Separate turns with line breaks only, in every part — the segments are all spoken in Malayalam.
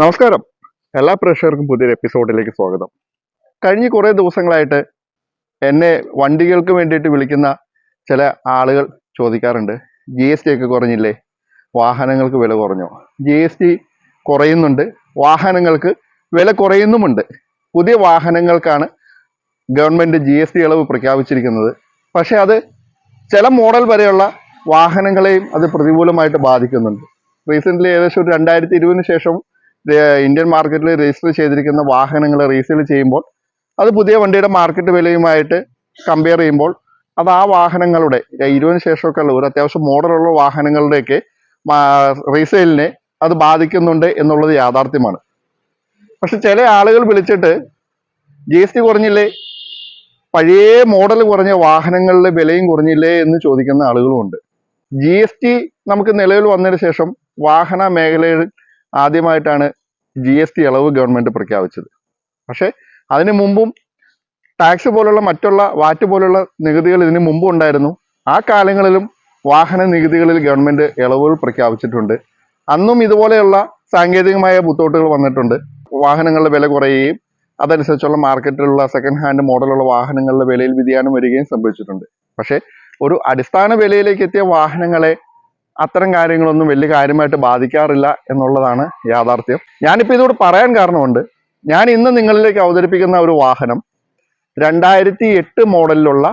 നമസ്കാരം. എല്ലാ പ്രേക്ഷകർക്കും പുതിയൊരു എപ്പിസോഡിലേക്ക് സ്വാഗതം. കഴിഞ്ഞ കുറേ ദിവസങ്ങളായിട്ട് എന്നെ വണ്ടികൾക്ക് വേണ്ടിയിട്ട് വിളിക്കുന്ന ചില ആളുകൾ ചോദിക്കാറുണ്ട്. ജി എസ് ടി ഒക്കെ കുറഞ്ഞില്ലേ? വാഹനങ്ങൾക്ക് വില കുറഞ്ഞോ? ജി എസ് ടി കുറയുന്നുണ്ട്. വാഹനങ്ങൾക്ക് വില കുറയുന്നുമുണ്ട്. പുതിയ വാഹനങ്ങൾക്കാണ് ഗവൺമെന്റ് ജി എസ് ടി ഇളവ് പ്രഖ്യാപിച്ചിരിക്കുന്നത്. പക്ഷേ അത് ചില മോഡൽ വരെയുള്ള വാഹനങ്ങളെയും അത് പ്രതികൂലമായിട്ട് ബാധിക്കുന്നുണ്ട്. റീസെന്റ്ലി ഏകദേശം ഒരു രണ്ടായിരത്തി ഇരുപതിന് ശേഷം ഇന്ത്യൻ മാർക്കറ്റിൽ രജിസ്റ്റർ ചെയ്തിരിക്കുന്ന വാഹനങ്ങൾ റീസെയിൽ ചെയ്യുമ്പോൾ അത് പുതിയ വണ്ടിയുടെ മാർക്കറ്റ് വിലയുമായിട്ട് കമ്പയർ ചെയ്യുമ്പോൾ അത് ആ വാഹനങ്ങളുടെ ഇരുപതിന് ശേഷമൊക്കെ ഉള്ള ഒരു അത്യാവശ്യം മോഡലുള്ള വാഹനങ്ങളുടെയൊക്കെ റീസെയിലിനെ അത് ബാധിക്കുന്നുണ്ട് എന്നുള്ളത് യാഥാർത്ഥ്യമാണ്. പക്ഷെ ചില ആളുകൾ വിളിച്ചിട്ട് ജി എസ് ടി കുറഞ്ഞില്ലേ? പഴയ മോഡൽ കുറഞ്ഞ വാഹനങ്ങളുടെ വിലയും കുറഞ്ഞില്ലേ എന്ന് ചോദിക്കുന്ന ആളുകളുമുണ്ട് ജി എസ് ടി നമുക്ക് നിലവിൽ വന്നതിന് ശേഷം വാഹന മേഖലയിൽ ആദ്യമായിട്ടാണ് ജി എസ് ടി ഇളവ് ഗവൺമെന്റ് പ്രഖ്യാപിച്ചത്. പക്ഷേ അതിനു മുമ്പും ടാക്സ് പോലുള്ള മറ്റുള്ള വാറ്റ് പോലുള്ള നികുതികൾ ഇതിനു മുമ്പും ഉണ്ടായിരുന്നു. ആ കാലങ്ങളിലും വാഹന നികുതികളിൽ ഗവൺമെന്റ് ഇളവുകൾ പ്രഖ്യാപിച്ചിട്ടുണ്ട്. അന്നും ഇതുപോലെയുള്ള സാങ്കേതികമായ ബുദ്ധിമുട്ടുകൾ വന്നിട്ടുണ്ട്. വാഹനങ്ങളുടെ വില കുറയുകയും അതനുസരിച്ചുള്ള മാർക്കറ്റിലുള്ള സെക്കൻഡ് ഹാൻഡ് മോഡലുള്ള വാഹനങ്ങളുടെ വിലയിൽ വ്യതിയാനം വരികയും സംഭവിച്ചിട്ടുണ്ട്. പക്ഷേ ഒരു അടിസ്ഥാന വിലയിലേക്ക് എത്തിയ വാഹനങ്ങളെ അത്തരം കാര്യങ്ങളൊന്നും വലിയ കാര്യമായിട്ട് ബാധിക്കാറില്ല എന്നുള്ളതാണ് യാഥാർത്ഥ്യം. ഞാനിപ്പോൾ ഇതോട് പറയാൻ കാരണമുണ്ട്. ഞാൻ ഇന്ന് നിങ്ങളിലേക്ക് അവതരിപ്പിക്കുന്ന ഒരു വാഹനം രണ്ടായിരത്തി എട്ട് മോഡലിലുള്ള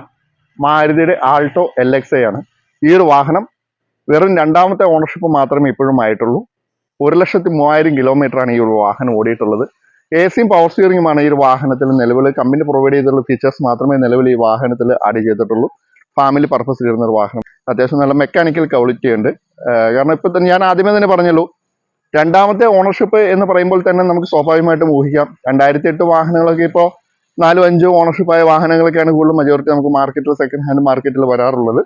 മാരുതിയുടെ ആൾട്ടോ എൽ എക്സ് ആണ്. ഈ ഒരു വാഹനം വെറും രണ്ടാമത്തെ ഓണർഷിപ്പ് മാത്രമേ ഇപ്പോഴും ആയിട്ടുള്ളൂ. ഒരു ലക്ഷത്തി മൂവായിരം കിലോമീറ്റർ ആണ് ഈ ഒരു വാഹനം ഓടിയിട്ടുള്ളത്. എ സിയും പവർ സ്റ്റിയറിംഗുമാണ് ഈ ഒരു വാഹനത്തിൽ നിലവിൽ കമ്പനി പ്രൊവൈഡ് ചെയ്തിട്ടുള്ള ഫീച്ചേഴ്സ് മാത്രമേ നിലവിൽ ഈ വാഹനത്തിൽ ആഡ് ചെയ്തിട്ടുള്ളൂ. ഫാമിലി പർപ്പസിൽ ഇരുന്ന ഒരു വാഹനം. അത്യാവശ്യം നല്ല മെക്കാനിക്കൽ ക്വാളിറ്റി ഉണ്ട്. കാരണം ഇപ്പം തന്നെ ഞാൻ ആദ്യമേ തന്നെ പറഞ്ഞല്ലോ രണ്ടാമത്തെ ഓണർഷിപ്പ് എന്ന് പറയുമ്പോൾ തന്നെ നമുക്ക് സ്വാഭാവികമായിട്ടും ഊഹിക്കാം. രണ്ടായിരത്തി എട്ട് വാഹനങ്ങളൊക്കെ ഇപ്പോൾ നാലും അഞ്ചോ ഓണർഷിപ്പായ വാഹനങ്ങളൊക്കെയാണ് കൂടുതലും മെജോറിറ്റി നമുക്ക് മാർക്കറ്റിൽ സെക്കൻഡ് ഹാൻഡ് മാർക്കറ്റിൽ വരാറുള്ളത്.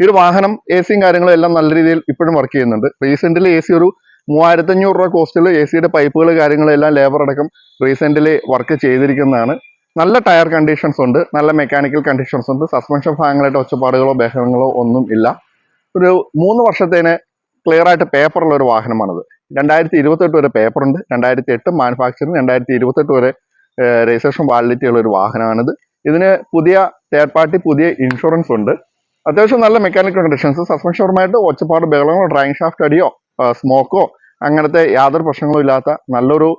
ഈ ഒരു വാഹനം എ സിയും കാര്യങ്ങളും എല്ലാം നല്ല രീതിയിൽ ഇപ്പോഴും വർക്ക് ചെയ്യുന്നുണ്ട്. റീസെന്റിൽ എ സി ഒരു മൂവായിരത്തഞ്ഞൂറ് രൂപ കോസ്റ്റിൽ എ സിയുടെ പൈപ്പുകൾ കാര്യങ്ങളെല്ലാം ലേബർ അടക്കം റീസെന്റിൽ വർക്ക് ചെയ്തിരിക്കുന്നതാണ്. നല്ല ടയർ കണ്ടീഷൻസ് ഉണ്ട് നല്ല മെക്കാനിക്കൽ കണ്ടീഷൻസ് ഉണ്ട്. സസ്പെൻഷൻ ഭാഗങ്ങളായിട്ട് ഒച്ചപ്പാടുകളോ ബഹളങ്ങളോ ഒന്നും ഇല്ല. ഒരു മൂന്ന് വർഷത്തേന് ക്ലിയർ ആയിട്ട് പേപ്പറുള്ള ഒരു വാഹനമാണത്. രണ്ടായിരത്തി ഇരുപത്തെട്ട് വരെ പേപ്പർ ഉണ്ട്. രണ്ടായിരത്തി എട്ട് മാനുഫാക്ചറിങ് രണ്ടായിരത്തി ഇരുപത്തെട്ട് വരെ രജിസ്ട്രേഷൻ വാലിഡിറ്റി ഉള്ള ഒരു വാഹനമാണിത്. ഇതിന് പുതിയ തേർഡ് പാർട്ടി പുതിയ ഇൻഷുറൻസ് ഉണ്ട്. അത്യാവശ്യം നല്ല മെക്കാനിക്കൽ കണ്ടീഷൻസ് സസ്പെൻഷനുമായിട്ട് ഒച്ചപ്പാട് ബഹളങ്ങളോ ഡ്രൈവിംഗ് ഷാഫ്റ്റ് അടിയോ സ്മോക്കോ അങ്ങനത്തെ യാതൊരു പ്രശ്നങ്ങളും ഇല്ലാത്ത നല്ലൊരു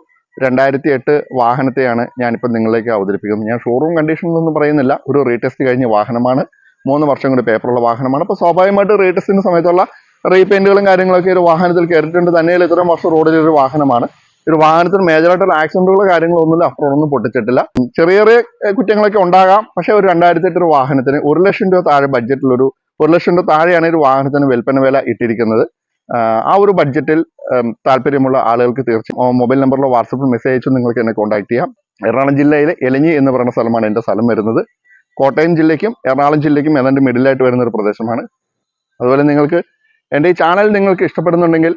രണ്ടായിരത്തി എട്ട് വാഹനത്തെയാണ് ഞാനിപ്പോൾ നിങ്ങളിലേക്ക് അവതരിപ്പിക്കുന്നത്. ഞാൻ ഷോറൂം കണ്ടീഷനിലൊന്നും പറയുന്നില്ല. ഒരു റീടെസ്റ്റ് കഴിഞ്ഞ വാഹനമാണ്. മൂന്ന് വർഷം കൂടി പേപ്പറുള്ള വാഹനമാണ്. അപ്പോൾ സ്വാഭാവികമായിട്ട് റീടെസ്റ്റിന്റെ സമയത്തുള്ള റീപെയിന്റുകളും കാര്യങ്ങളൊക്കെ ഒരു വാഹനത്തിൽ കയറിയിട്ടുണ്ട് തന്നെയല്ല ഇത്രയും വർഷം റോഡിലൊരു വാഹനമാണ്. ഒരു വാഹനത്തിൽ മേജറായിട്ടുള്ള ആക്സിഡന്റുകളോ കാര്യങ്ങളോ ഒന്നുമില്ല. അപ്പുറമൊന്നും പൊട്ടിച്ചിട്ടില്ല. ചെറിയ ചെറിയ കുറ്റങ്ങളൊക്കെ ഉണ്ടാകാം. പക്ഷേ ഒരു രണ്ടായിരത്തി എട്ട് വാഹനത്തിന് ഒരു ലക്ഷം രൂപ താഴെ ബഡ്ജറ്റിലൊരു ഒരു ലക്ഷം രൂപ താഴെയാണ് ഒരു വാഹനത്തിന് വിൽപ്പന വില ഇട്ടിരിക്കുന്നത്. ആ ഒരു ബഡ്ജറ്റിൽ താല്പര്യമുള്ള ആളുകൾക്ക് തീർച്ചയായും മൊബൈൽ നമ്പറിലോ വാട്സപ്പിൽ മെസ്സേജ് അയച്ചു നിങ്ങൾക്ക് എന്നെ കോൺടാക്ട് ചെയ്യാം. എറണാകുളം ജില്ലയിലെ എലഞ്ഞി എന്ന് പറയുന്ന സ്ഥലമാണ് എന്റെ സ്ഥലം വരുന്നത്. കോട്ടയം ജില്ലയ്ക്കും എറണാകുളം ജില്ലയ്ക്കും ഏതാണ്ട് മിഡിലായിട്ട് വരുന്ന ഒരു പ്രദേശമാണ്. അതുപോലെ നിങ്ങൾക്ക് എന്റെ ഈ ചാനൽ നിങ്ങൾക്ക് ഇഷ്ടപ്പെടുന്നുണ്ടെങ്കിൽ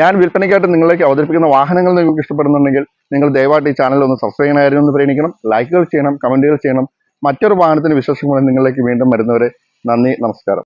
ഞാൻ വിൽപ്പനയ്ക്കായിട്ട് നിങ്ങളിലേക്ക് അവതരിപ്പിക്കുന്ന വാഹനങ്ങൾ നിങ്ങൾക്ക് ഇഷ്ടപ്പെടുന്നുണ്ടെങ്കിൽ നിങ്ങൾ ദയവായിട്ട് ഈ ചാനൽ ഒന്ന് സബ്സ്ക്രൈബ് ചെയ്യണമായിരുന്നു എന്ന് പ്രേണിക്കണം ലൈക്കുകൾ ചെയ്യണം കമന്റുകൾ ചെയ്യണം. മറ്റൊരു വാഹനത്തിന് വിശേഷങ്ങൾ നിങ്ങളിലേക്ക് വീണ്ടും വരുന്നവരെ നന്ദി നമസ്കാരം.